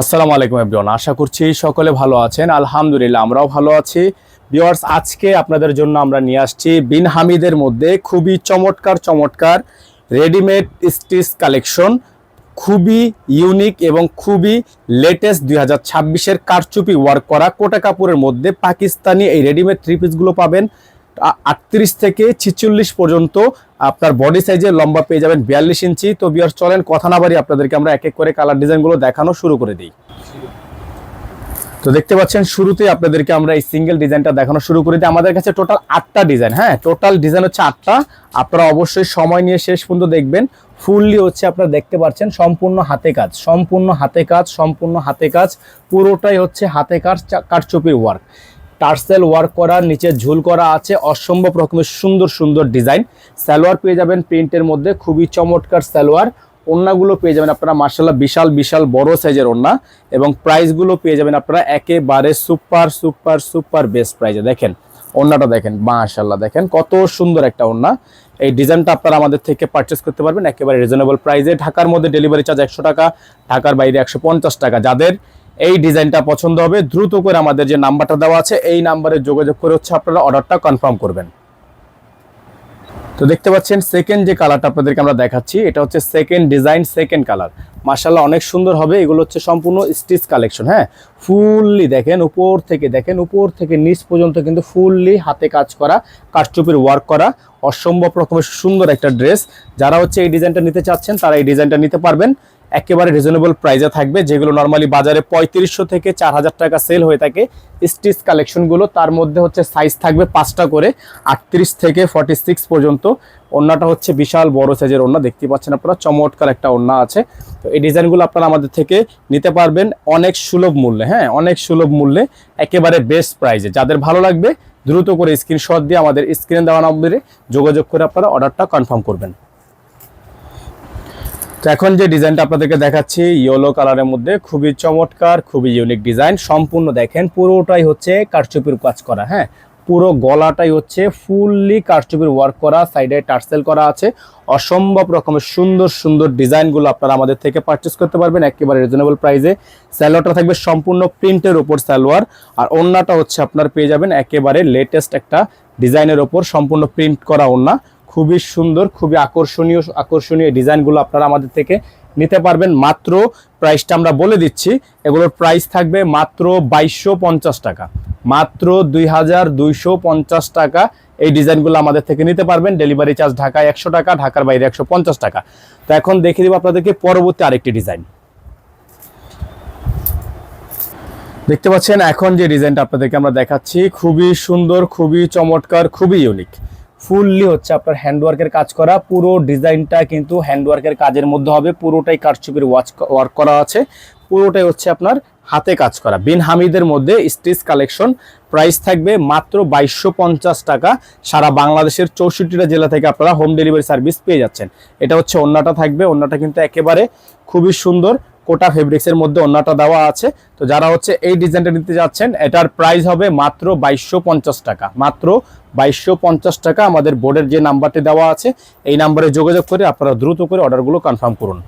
আসসালামু আলাইকুম এভরিওয়ান, আশা করছি সকলে ভালো আছেন। আলহামদুলিল্লাহ, আমরাও ভালো আছি। ভিউয়ার্স, আজকে আপনাদের জন্য আমরা নিয়ে আসছি বিন হামিদের মধ্যে খুবই চমৎকার চমৎকার রেডিমেড স্টিচ কালেকশন, খুবই ইউনিক এবং খুবই লেটেস্ট দুই হাজার ছাব্বিশের কারচুপি ওয়ার্ক করা কোটা কাপড়ের মধ্যে পাকিস্তানি এই রেডিমেড থ্রি পিসগুলো পাবেন আটত্রিশ থেকে ছিচল্লিশ পর্যন্ত আপনার বডি সাইজের লম্বা পেয়ে যাবেন বিয়াল্লিশ ইঞ্চি। তো বিয়ার চলেন, কথা না বাড়ি আপনাদেরকে আমরা এক এক করে কালার ডিজাইনগুলো দেখানো শুরু করে দিই। তো দেখতে পাচ্ছেন, শুরুতেই আপনাদেরকে আমরা এই সিঙ্গেল ডিজাইনটা দেখানো শুরু করে দিই। আমাদের কাছে টোটাল আটটা ডিজাইন হ্যাঁ? টোটাল ডিজাইন হচ্ছে আটটা। আপনারা অবশ্যই সময় নিয়ে শেষ পর্যন্ত দেখবেন। ফুললি হচ্ছে আপনারা দেখতে পাচ্ছেন, সম্পূর্ণ হাতে কাজ, সম্পূর্ণ হাতে কাজ, সম্পূর্ণ হাতে কাজ। পুরোটাই হচ্ছে হাতে কাজ কারচুপির ওয়ার্ক টার্সেল ওয়ার্ক করা, নিচে ঝুল করা আছে, অসম্ভব রকমের সুন্দর সুন্দর ডিজাইন। সালোয়ার পেয়ে যাবেন প্রিন্টের মধ্যে, খুবই চমৎকার সালোয়ার। ওড়নাগুলো পেয়ে যাবেন আপনারা মার্শাল্লাহ বিশাল বিশাল, বড় সাইজের ওড়না। এবং প্রাইসগুলো পেয়ে যাবেন আপনারা একেবারে সুপার সুপার সুপার বেস্ট প্রাইজে দেখেন, ওড়নাটা দেখেন মাশাল্লাহ দেখেন কত সুন্দর একটা ওড়না। এই ডিজাইনটা আপনারা আমাদের থেকে পারচেস করতে পারবেন, একেবারে রিজনেবল প্রাইসে ঢাকার মধ্যে ডেলিভারি চার্জ একশো টাকা, ঢাকার বাইরে একশো পঞ্চাশ টাকা। যাদের এই ডিজাইনটা পছন্দ হবে। দ্রুত করে আমাদের যে নাম্বারটা দেওয়া আছে, এই নাম্বারে যোগাযোগ করে হচ্ছে আপনারা অর্ডারটা কনফার্ম করবেন। তো দেখতে পাচ্ছেন সেকেন্ড যে কালারটা আপনাদেরকে আমরা দেখাচ্ছি, এটা হচ্ছে সেকেন্ড ডিজাইন সেকেন্ড কালার মার্শাল্লাহ অনেক সুন্দর হবে। এগুলো হচ্ছে সম্পূর্ণ স্টিচ কালেকশন হ্যাঁ? ফুললি দেখেন, উপর থেকে দেখেন, উপর থেকে নিচ পর্যন্ত কিন্তু ফুললি হাতে কাজ করা, কাঠচুপির ওয়ার্ক করা, অসম্ভব রকমের সুন্দর একটা ড্রেস যারা হচ্ছে এই ডিজাইনটা নিতে চাচ্ছেন, তারা এই ডিজাইনটা নিতে পারবেন। একেবারে রিজনেবল প্রাইসে থাকবে, যেগুলো নর্মালি বাজারে পঁয়ত্রিশশো থেকে চার হাজার টাকা সেল হয়ে থাকে। স্টিচ কালেকশনগুলো তার মধ্যে হচ্ছে সাইজ থাকবে পাঁচটা করে, আটত্রিশ থেকে ফর্টি সিক্স পর্যন্ত। ওড়নাটা হচ্ছে বিশাল বড় সাইজের ওড়না, দেখতে পাচ্ছেন আপনারা, চমৎকার একটা ওড়না আছে। তো এই ডিজাইনগুলো আপনারা আমাদের থেকে নিতে পারবেন অনেক সুলভ মূল্যে হ্যাঁ অনেক সুলভ মূল্যে, একেবারে বেস্ট প্রাইজে যাদের ভালো লাগবে, দ্রুত করে স্ক্রিনশট দিয়ে আমাদের স্ক্রিনে দেওয়া নম্বরে যোগাযোগ করে আপনারা অর্ডারটা কনফার্ম করবেন। তো এখন যে ডিজাইনটা আপনাদেরকে দেখাচ্ছি ইয়েলো কালারের মধ্যে খুবই চমৎকার, খুবই ইউনিক ডিজাইন সম্পূর্ণ দেখেন, পুরোটাই হচ্ছে কারচুপির কাজ করা হ্যাঁ? পুরো গলাটাই হচ্ছে ফুললি কারচুপির ওয়ার্ক করা সাইডে টার্সেল করা আছে। অসম্ভব রকমের সুন্দর সুন্দর ডিজাইনগুলো আপনারা আমাদের থেকে পারচেস করতে পারবেন, একেবারে রিজনেবল প্রাইসে স্যালোয়ারটা থাকবে সম্পূর্ণ প্রিন্টের ওপর সালোয়ার, আর ওড়নাটা হচ্ছে আপনার পেয়ে যাবেন একেবারে লেটেস্ট একটা ডিজাইনের ওপর সম্পূর্ণ প্রিন্ট করা ওড়না খুবই সুন্দর, খুবই আকর্ষণীয় আকর্ষণীয় ডিজাইনগুলো আপনারা আমাদের থেকে নিতে পারবেন। মাত্র প্রাইসটা আমরা বলে দিচ্ছি, এগুলোর প্রাইস থাকবে মাত্র বাইশশো টাকা। মাত্র দুই হাজার দুইশো পঞ্চাশ টাকা এই ডিজাইনগুলো আমাদের থেকে নিতে পারবেন। ডেলিভারি চার্জ ঢাকায় একশো টাকা, ঢাকার বাইরে একশো পঞ্চাশ টাকা। তো এখন দেখে দিব আপনাদেরকে পরবর্তী আরেকটি ডিজাইন। দেখতে পাচ্ছেন, এখন যে ডিজাইনটা আপনাদেরকে আমরা দেখাচ্ছি, খুবই সুন্দর, খুবই চমৎকার, খুবই ইউনিক ফুললি হচ্ছে আপনার হ্যান্ডওয়ার্কের কাজ করা। পুরো ডিজাইনটা কিন্তু হ্যান্ডওয়ার্কের কাজের মধ্যে হবে। পুরোটাই কারচুপির ওয়াচ ওয়ার্ক করা আছে। পুরোটাই হচ্ছে আপনার হাতে কাজ করা। বিন হামিদের মধ্যে স্টিচ কালেকশন। প্রাইস থাকবে মাত্র বাইশশো পঞ্চাশ টাকা। সারা বাংলাদেশের চৌষট্টিটা জেলা থেকে আপনারা হোম ডেলিভারি সার্ভিস পেয়ে যাচ্ছেন। এটা হচ্ছে অন্যটা থাকবে। অন্যটা কিন্তু একেবারে খুবই সুন্দর। কোটা ফেব্রিক্সের মধ্যে অন্যটা দেওয়া আছে। তো যারা হচ্ছে এই ডিজাইনটা নিতে যাচ্ছেন, এটার প্রাইস হবে মাত্র বাইশশো টাকা। মাত্র বাইশশো টাকা আমাদের বোর্ডের যে নাম্বারটি দেওয়া আছে, এই নাম্বারে যোগাযোগ করে আপনারা দ্রুত করে অর্ডারগুলো কনফার্ম করুন।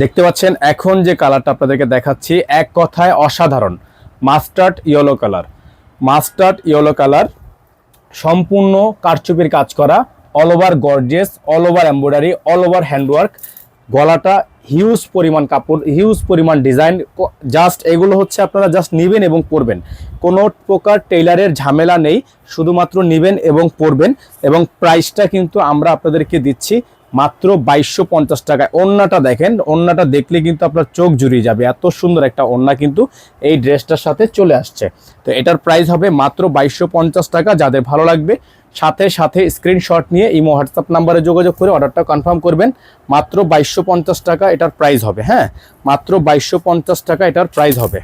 দেখতে পাচ্ছেন, এখন যে কালারটা আপনাদেরকে দেখাচ্ছি, এক কথায় অসাধারণ mustard yellow colour mustard yellow colour সম্পূর্ণ কারচুপির কাজ করা all over gorgeous all over embroidery all over handwork গলাটা হিউজ পরিমাণ কাপড় হিউজ পরিমাণ ডিজাইন জাস্ট এগুলো হচ্ছে আপনারা জাস্ট নেবেন এবং পরবেন। কোনো প্রকার টেইলারের ঝামেলা নেই, শুধুমাত্র নেবেন এবং পরবেন। এবং প্রাইসটা কিন্তু আমরা আপনাদেরকে দিচ্ছি মাত্র বাইশশো পঞ্চাশ টাকায়। ওন্নাটা দেখেন, ওন্নাটা দেখলে কিন্তু আপনার চোখ জুড়িয়ে যাবে। এত সুন্দর একটা ওন্না কিন্তু এই ড্রেসটার সাথে চলে আসছে। তো এটার প্রাইস হবে মাত্র বাইশশো পঞ্চাশ টাকা। যাদের ভালো লাগবে সাথে সাথে স্ক্রিনশট নিয়ে ইমো হোয়াটসঅ্যাপ নাম্বারে যোগাযোগ করে অর্ডারটা কনফার্ম করবেন। মাত্র বাইশশো পঞ্চাশ টাকা এটার প্রাইস হবে হ্যাঁ? মাত্র বাইশশো পঞ্চাশ টাকা এটার প্রাইস হবে।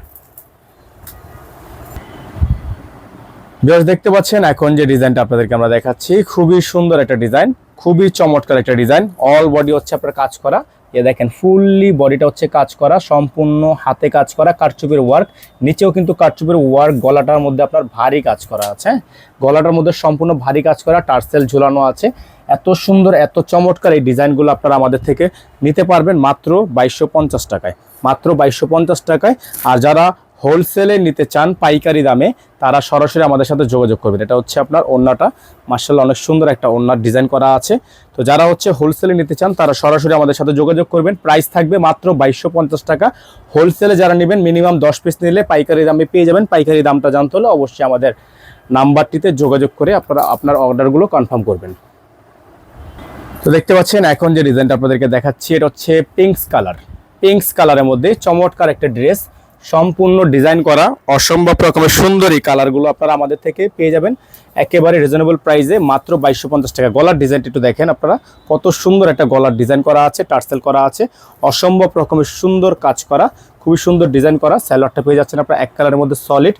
বিয়ার্স দেখতে পাচ্ছেন এখন যে ডিজাইনটা আপনাদেরকে আমরা দেখাচ্ছি, খুবই সুন্দর একটা ডিজাইন খুবই চমৎকার একটা ডিজাইন অল বডি হচ্ছে আপনার কাজ করা। এ দেখেন ফুললি বডিটা হচ্ছে কাজ করা, সম্পূর্ণ হাতে কাজ করা, কারচুপের ওয়ার্ক নিচেও কিন্তু কারচুপের ওয়ার্ক গলাটার মধ্যে আপনার ভারী কাজ করা আছে হ্যাঁ? গলাটার মধ্যে সম্পূর্ণ ভারী কাজ করা, টার্সেল ঝুলানো আছে। এত সুন্দর, এত চমৎকার এই ডিজাইনগুলো আপনারা আমাদের থেকে নিতে পারবেন মাত্র বাইশশো টাকায়, মাত্র বাইশশো টাকায়। আর যারা হোলসেলে নিতে চান পাইকারি দামে, তারা সরাসরি আমাদের সাথে যোগাযোগ করবেন। এটা হচ্ছে আপনার ওন্নাটা। মার্শাল্লাহ অনেক সুন্দর একটা ওন্নার ডিজাইন করা আছে। তো যারা হচ্ছে হোলসেলে নিতে চান, তারা সরাসরি আমাদের সাথে যোগাযোগ করবেন। প্রাইস থাকবে মাত্র বাইশশো টাকা। হোলসেলে যারা নেবেন, মিনিমাম দশ পিস নিলে পাইকারি দামে পেয়ে যাবেন। পাইকারি দামটা জানতে হলে অবশ্যই আমাদের নাম্বারটিতে যোগাযোগ করে আপনারা আপনার অর্ডারগুলো কনফার্ম করবেন। তো দেখতে পাচ্ছেন, এখন যে ডিজাইনটা আপনাদেরকে দেখাচ্ছি, এটা হচ্ছে পিঙ্কস কালার। পিঙ্কস কালারের মধ্যে চমৎকার একটা ড্রেস। সম্পূর্ণ ডিজাইন করা অসম্ভব রকমের সুন্দরী কালারগুলো আপনারা আমাদের থেকে পেয়ে যাবেন। একেবারে রিজনেবল প্রাইসে মাত্র বাইশশো পঞ্চাশ টাকা। গলার ডিজাইনটি একটু দেখেন আপনারা। কত সুন্দর একটা গলার ডিজাইন করা আছে, টার্সেল করা আছে। অসম্ভব রকমের সুন্দর কাজ করা, খুবই সুন্দর ডিজাইন করা। স্যালোয়ারটা পেয়ে যাচ্ছেন আপনারা এক কালারের মধ্যে সলিড